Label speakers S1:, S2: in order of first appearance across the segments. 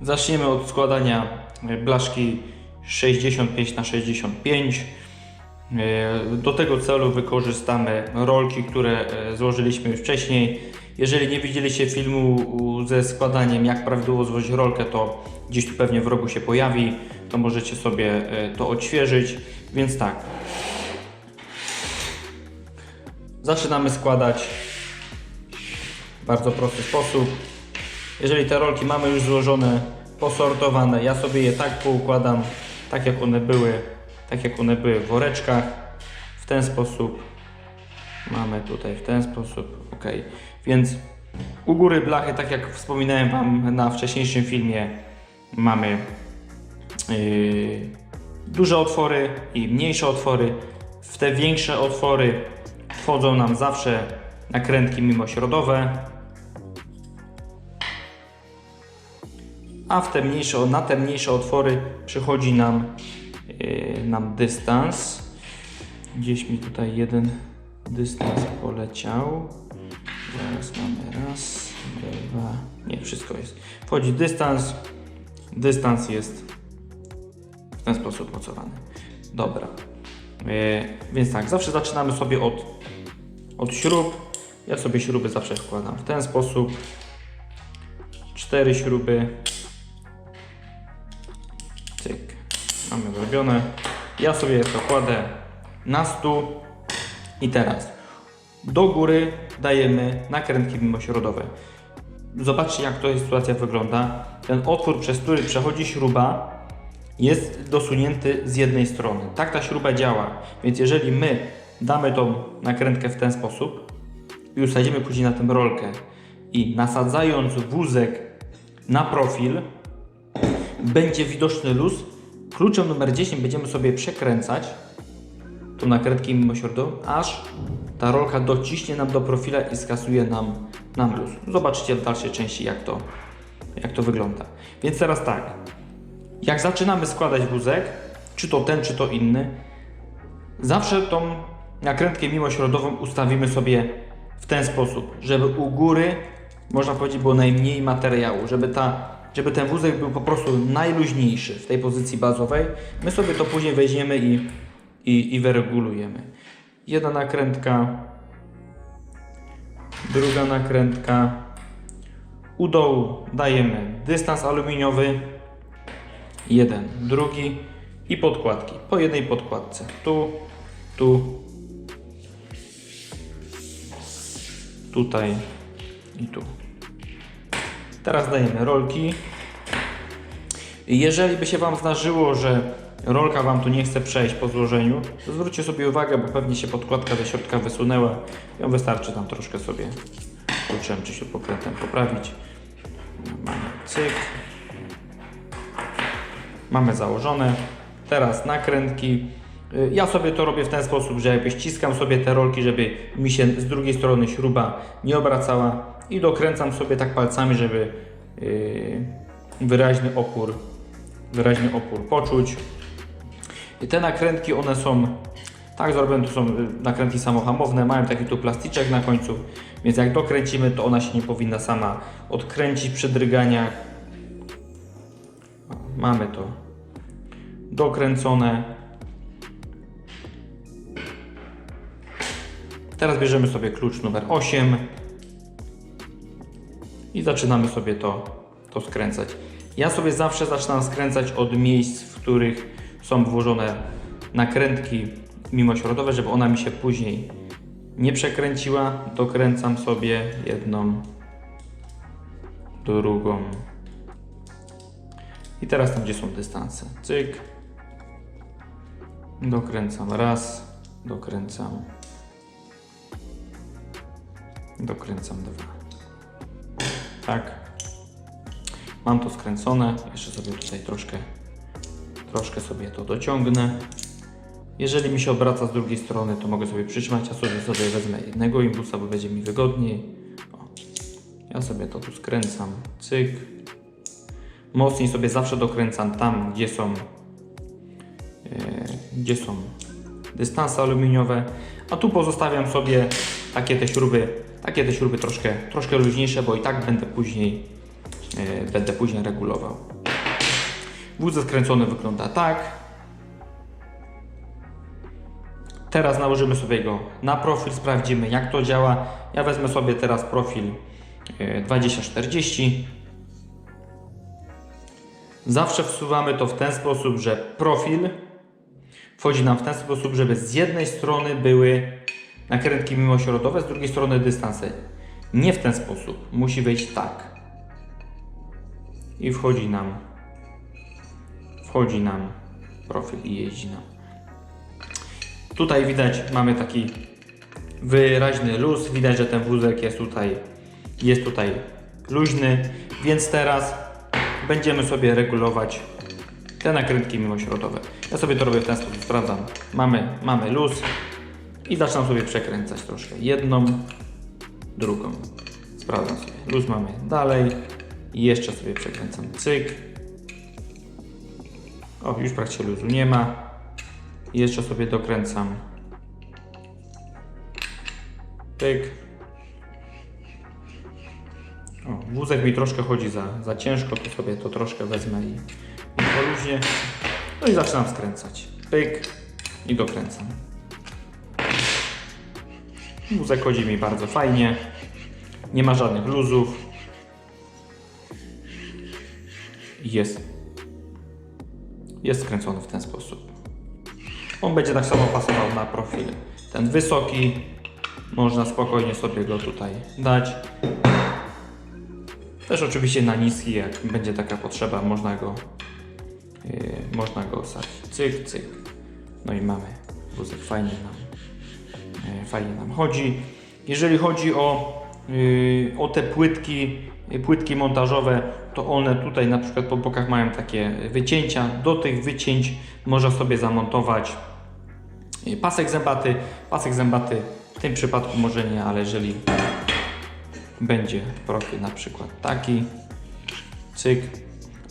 S1: Zaczniemy od składania e, blaszki 65 na 65 E, Do tego celu wykorzystamy rolki, które e, złożyliśmy wcześniej. Jeżeli nie widzieliście filmu ze składaniem, jak prawidłowo złożyć rolkę, to gdzieś tu pewnie w rogu się pojawi, to możecie sobie to odświeżyć. Więc tak. Zaczynamy składać w bardzo prosty sposób. Jeżeli te rolki mamy już złożone, posortowane, ja sobie je tak poukładam, tak jak one były, tak jak one były w woreczkach. W ten sposób mamy tutaj w ten sposób, ok. Więc u góry blachy, tak jak wspominałem Wam na wcześniejszym filmie, mamy yy, duże otwory i mniejsze otwory. W te większe otwory wchodzą nam zawsze nakrętki mimośrodowe, a w te mniejsze, na te mniejsze otwory przychodzi nam, yy, nam dystans. Gdzieś mi tutaj jeden dystans poleciał. Zaraz mamy raz, dwa, nie, wszystko jest. Wchodzi dystans, dystans jest w ten sposób mocowany. Dobra, yy, więc tak, zawsze zaczynamy sobie od, od śrub. Ja sobie śruby zawsze wkładam w ten sposób. Cztery śruby, Cyk. Mamy zrobione. Ja sobie to kładę na stół. I teraz do góry dajemy nakrętki mimośrodowe. Zobaczcie jak to sytuacja wygląda. Ten otwór, przez który przechodzi śruba jest dosunięty z jednej strony. Tak ta śruba działa. Więc jeżeli my damy tą nakrętkę w ten sposób i usadzimy później na tę rolkę i nasadzając wózek na profil, będzie widoczny luz. Kluczem numer 10 będziemy sobie przekręcać tą nakrętkę mimośrodową, aż ta rolka dociśnie nam do profila i skasuje nam, nam luz. Zobaczcie w dalszej części jak to, jak to wygląda. Więc teraz tak, jak zaczynamy składać wózek, czy to ten, czy to inny, zawsze tą nakrętkę mimośrodową ustawimy sobie w ten sposób, żeby u góry, można powiedzieć, było najmniej materiału, żeby, ta, żeby ten wózek był po prostu najluźniejszy w tej pozycji bazowej. My sobie to później weźmiemy i, i, i wyregulujemy. Jedna nakrętka, druga nakrętka. U dołu dajemy dystans aluminiowy, jeden, drugi i podkładki. Po jednej podkładce. Tu, tu, tutaj i tu. Teraz dajemy rolki. Jeżeli by się Wam zdarzyło, że rolka Wam tu nie chce przejść po złożeniu, to zwróćcie sobie uwagę, bo pewnie się podkładka ze środka wysunęła. Ją wystarczy tam troszkę sobie kluczem czy śrubokrętem poprawić. Mamy cyk. Mamy założone. Teraz nakrętki. Y, Ja sobie to robię w ten sposób, że jakby ściskam sobie te rolki, żeby mi się z drugiej strony śruba nie obracała i dokręcam sobie tak palcami, żeby yy, wyraźny opór, wyraźny opór poczuć. I te nakrętki, one są tak zrobione, to są y, nakrętki samohamowne, mają taki tu plastyczek na końcu, więc jak dokręcimy, to ona się nie powinna sama odkręcić przy drganiach. Mamy to dokręcone. Teraz bierzemy sobie klucz numer 8 i zaczynamy sobie to, to skręcać. Ja sobie zawsze zaczynam skręcać od miejsc, w których są włożone nakrętki mimośrodowe, żeby ona mi się później nie przekręciła. Dokręcam sobie jedną, drugą. I teraz tam, gdzie są dystanse. Cyk. Dokręcam raz, dokręcam. Dokręcam dwa. Tak. Mam to skręcone. Jeszcze sobie tutaj troszkę, troszkę sobie to dociągnę. Jeżeli mi się obraca z drugiej strony, to mogę sobie przytrzymać, a sobie sobie wezmę jednego impulsa, bo będzie mi wygodniej. O. Ja sobie to tu skręcam. Cyk. Mocniej sobie zawsze dokręcam tam, gdzie są, e, gdzie są dystanse aluminiowe, a tu pozostawiam sobie takie te śruby, takie te śruby troszkę, troszkę luźniejsze, bo i tak będę później, e, będę później regulował. Wózek skręcony wygląda tak. Teraz nałożymy sobie go na profil, sprawdzimy jak to działa. Ja wezmę sobie teraz profil e, 2040. Zawsze wsuwamy to w ten sposób, że profil wchodzi nam w ten sposób, żeby z jednej strony były nakrętki mimośrodowe, z drugiej strony dystanse. Nie w ten sposób. Musi wejść tak. I wchodzi nam wchodzi nam profil i jeździ nam. Tutaj widać, mamy taki wyraźny luz. Widać, że ten wózek jest tutaj, jest tutaj luźny, więc teraz będziemy sobie regulować te nakrętki mimośrodowe. Ja sobie to robię w ten sposób, sprawdzam. Mamy, mamy luz i zaczynam sobie przekręcać troszkę. Jedną, drugą. Sprawdzam sobie. Luz mamy dalej i jeszcze sobie przekręcam. Cyk. O, już praktycznie luzu nie ma. I jeszcze sobie dokręcam. Pyk. O, wózek mi troszkę chodzi za, za ciężko, to sobie to troszkę wezmę i, i poluźnie. No i zaczynam skręcać. Pyk i dokręcam. Wózek chodzi mi bardzo fajnie. Nie ma żadnych luzów. Jest. Jest skręcony w ten sposób. On będzie tak samo pasował na profil. Ten wysoki. Można spokojnie sobie go tutaj dać. Też oczywiście na niski, jak będzie taka potrzeba, można go, yy, można go wsadzić. Cyk, cyk. No i mamy wózek fajnie nam, fajnie nam chodzi. Jeżeli chodzi o, yy, o te płytki, yy, płytki montażowe, to one tutaj na przykład po bokach mają takie wycięcia. Do tych wycięć można sobie zamontować pasek zębaty. Pasek zębaty w tym przypadku może nie, ale jeżeli będzie profil na przykład taki, cyk,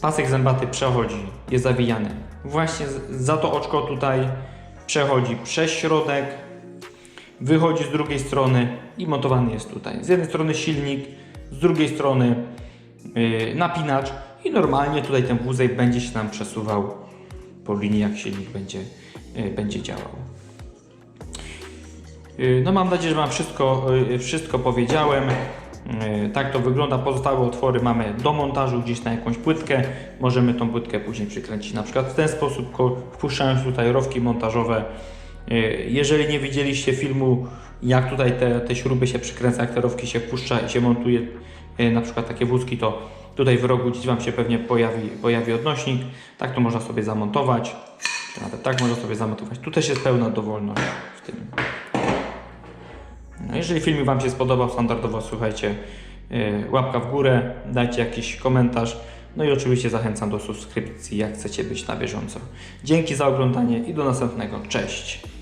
S1: pasek zębaty przechodzi, jest zawijany. Właśnie za to oczko tutaj przechodzi przez środek, wychodzi z drugiej strony i montowany jest tutaj. Z jednej strony silnik, z drugiej strony yy, napinacz i normalnie tutaj ten wózek będzie się nam przesuwał po linii, jak silnik będzie, yy, będzie działał. Yy, No mam nadzieję, że Wam wszystko, wszystko powiedziałem. Tak to wygląda. Pozostałe otwory mamy do montażu gdzieś na jakąś płytkę. Możemy tą płytkę później przykręcić na przykład w ten sposób, wpuszczając tutaj rowki montażowe. Yy, Jeżeli nie widzieliście filmu, jak tutaj te, te śruby się przykręca, jak te rowki się wpuszcza i się montuje, yy, na przykład takie wózki, to tutaj w rogu gdzieś Wam się pewnie pojawi, pojawi odnośnik. Tak to można sobie zamontować. Nawet tak można sobie zamontować. Tu też jest pełna dowolność w tym. No, jeżeli filmik Wam się spodobał, standardowo słuchajcie, yy, łapka w górę, dajcie jakiś komentarz. No i oczywiście zachęcam do subskrypcji, jak chcecie być na bieżąco. Dzięki za oglądanie i do następnego. Cześć!